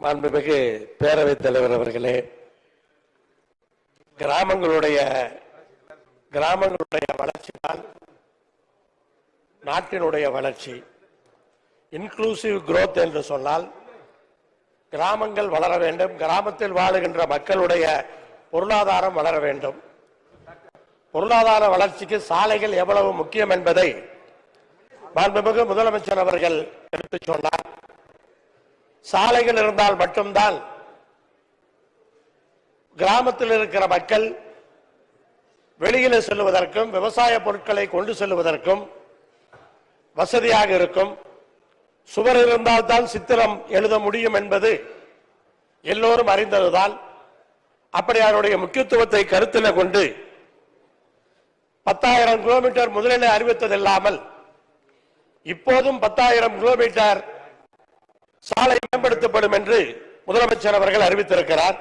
மாண்புமிகு பேரவைத் தலைவர் அவர்களே கிராமங்களுடைய கிராமங்களுடைய வளர்ச்சி தான் நாட்டினுடைய வளர்ச்சி. இன்க்ளூசிவ் குரோத் என்று சொன்னால் கிராமங்கள் வளர வேண்டும் கிராமத்தில் வாழுகின்ற மக்களுடைய பொருளாதாரம் வளர வேண்டும். பொருளாதார வளர்ச்சிக்கு சாலைகள் எவ்வளவு முக்கியம் என்பதை மாண்புமிகு முதலமைச்சர் அவர்கள் எடுத்துச் சொன்னார். சாலைகள் இருந்தால் மட்டும்தான் கிராமத்தில் இருக்கிற மக்கள் வெளியில செல்வதற்கும் விவசாய பொருட்களை கொண்டு செல்வதற்கும் வசதியாக இருக்கும். சுவர் இருந்தால்தான் சித்திரம் எழுத முடியும் என்பது எல்லோரும் அறிந்ததுதான். அப்படி அதனுடைய முக்கியத்துவத்தை கருத்தில் கொண்டு பத்தாயிரம் கிலோமீட்டர் முதலில் அறிவித்ததில்லாமல் இப்போதும் பத்தாயிரம் கிலோமீட்டர் சாலை மேம்படுத்தப்படும் என்று முதலமைச்சர் அவர்கள் அறிவித்திருக்கிறார்.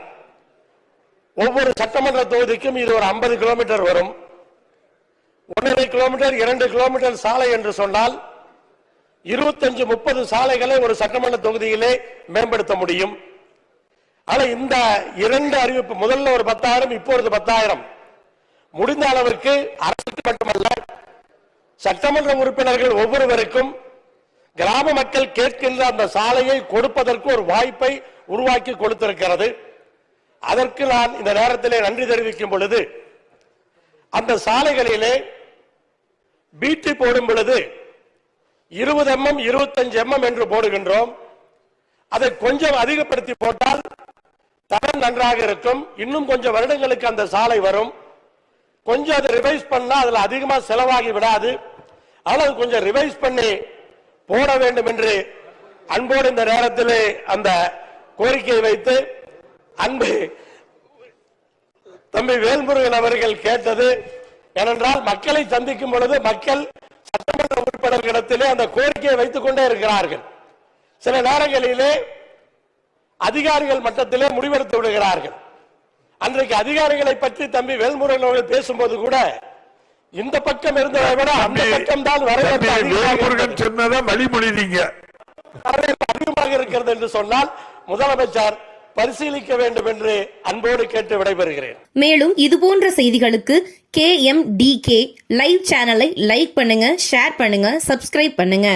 ஒவ்வொரு சட்டமன்ற தொகுதிக்கும் இது ஒரு 50 கிலோமீட்டர் வரும். ஒன்றரை கிலோமீட்டர் இரண்டு கிலோமீட்டர் சாலை என்று சொன்னால் இருபத்தஞ்சு முப்பது சாலைகளை ஒரு சட்டமன்ற தொகுதியிலே மேம்படுத்த முடியும். ஆனால் இந்த இரண்டு அறிவிப்பு முதல்ல ஒரு பத்தாயிரம் இப்பொழுது பத்தாயிரம். முடிந்த அளவிற்கு அரசுக்கு மட்டுமல்ல சட்டமன்ற உறுப்பினர்கள் ஒவ்வொருவருக்கும் கிராம மக்கள் கேட்கின்ற அந்த சாலையை கொடுப்பதற்கு ஒரு வாய்ப்பை உருவாக்கி கொடுத்திருக்கிறது. அதற்கு நான் இந்த நேரத்திலே நன்றி தெரிவிக்கும் பொழுது அந்த சாலைகளிலே பீட்டி போடும் பொழுது இருபது எம்எம் இருபத்தஞ்சு எம்எம் என்று போடுகின்றோம். அதை கொஞ்சம் அதிகப்படுத்தி போட்டால் தரம் நன்றாக இருக்கும். இன்னும் கொஞ்சம் வருடங்களுக்கு அந்த சாலை வரும். கொஞ்சம் அதை ரிவைஸ் பண்ணா அதில் அதிகமாக செலவாகி விடாது. ஆனால் அது கொஞ்சம் ரிவைஸ் பண்ணி போட வேண்டும் என்று அன்போடு இந்த நேரத்திலே அந்த கோரிக்கையை வைத்து அன்பு தம்பி வேல்முருகன் அவர்கள் கேட்டது ஏனென்றால் மக்களை சந்திக்கும் பொழுது மக்கள் சட்டமன்ற உறுப்பினர்களிடத்திலே அந்த கோரிக்கையை வைத்துக் கொண்டே இருக்கிறார்கள். சில நேரங்களிலே அதிகாரிகள் மட்டத்திலே முடிவெடுத்து விடுகிறார்கள். அன்றைக்கு அதிகாரிகளை பற்றி தம்பி வேல்முருகன் அவர்கள் பேசும்போது கூட இந்த பக்கம் இருந்ததை விட அந்த பக்கம் தான் வேல்முருகன் சொன்னதை வழிமொழிதீங்க. அதிகமாக இருக்கிறது என்று சொன்னால் முதலமைச்சர் பரிசீலிக்க வேண்டும் என்று அன்போடு கேட்டு விடைபெறுகிறேன். மேலும் இதுபோன்ற செய்திகளுக்கு K M D K live சேனலை லைக் பண்ணுங்க ஷேர் பண்ணுங்க சப்ஸ்கிரைப் பண்ணுங்க.